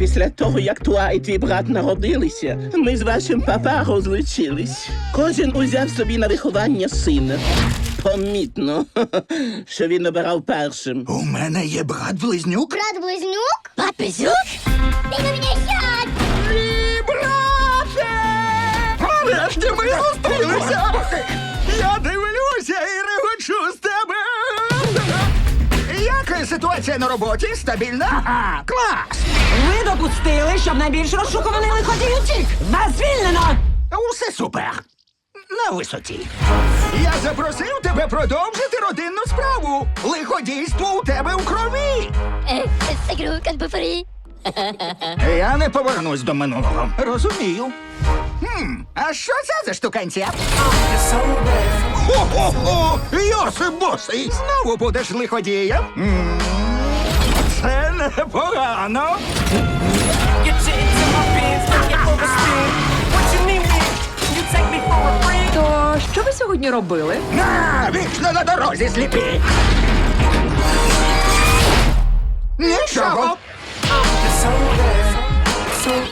Після того, як Туа і твій брат народилися, ми з вашим папа розлучились. Кожен узяв собі на виховання сина. Помітно, що він обирав першим. У мене є брат-близнюк. Брат-близнюк? Брат-близнюк? Ты на меня сядь! Мій брате! Нарешті ми зустрілися! Я дивлюся і регочу з тебе! Яка ситуація на роботі? Стабільна? Ага, клас! Допустили, щоб найбільш розшукуваний лиходій утік! Вас звільнено! Усе супер! На висоті. Я запросив тебе продовжити родинну справу. Лиходійство у тебе у крові. Quand préféré. Я не повернусь до минулого. Розумію. Хм, а що це за штуканця? Хо-хо-хо! Йосип босий! Знову будеш лиходієм? Це непогано. Робили? На, вічно на дорозі сліпі. Нічого.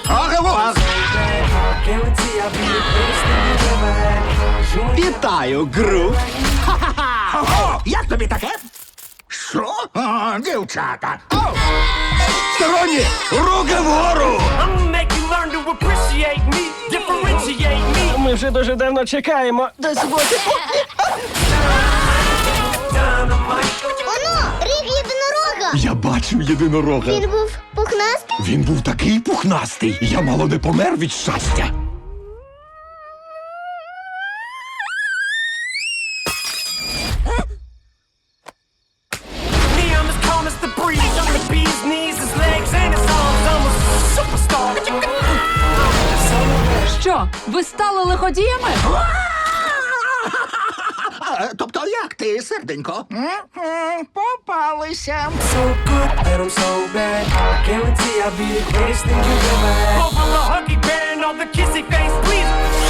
Ain't Вітаю, Гру. Як тобі таке? Що? Дівчата. О! Сторонні! Руки вгору! Вже дуже давно чекаємо. Дозвольте. Оно, рік єдинорога! Я бачив єдинорога. Він був пухнастий? Він був такий пухнастий. Я мало не помер від щастя. Що, ви стали лиходіями? Тобто як ти, серденько? Попалися. so good that I'm so bad. I guarantee I'll be the greatest thing you ever had. Over a huggy bear and all the kissy face, please.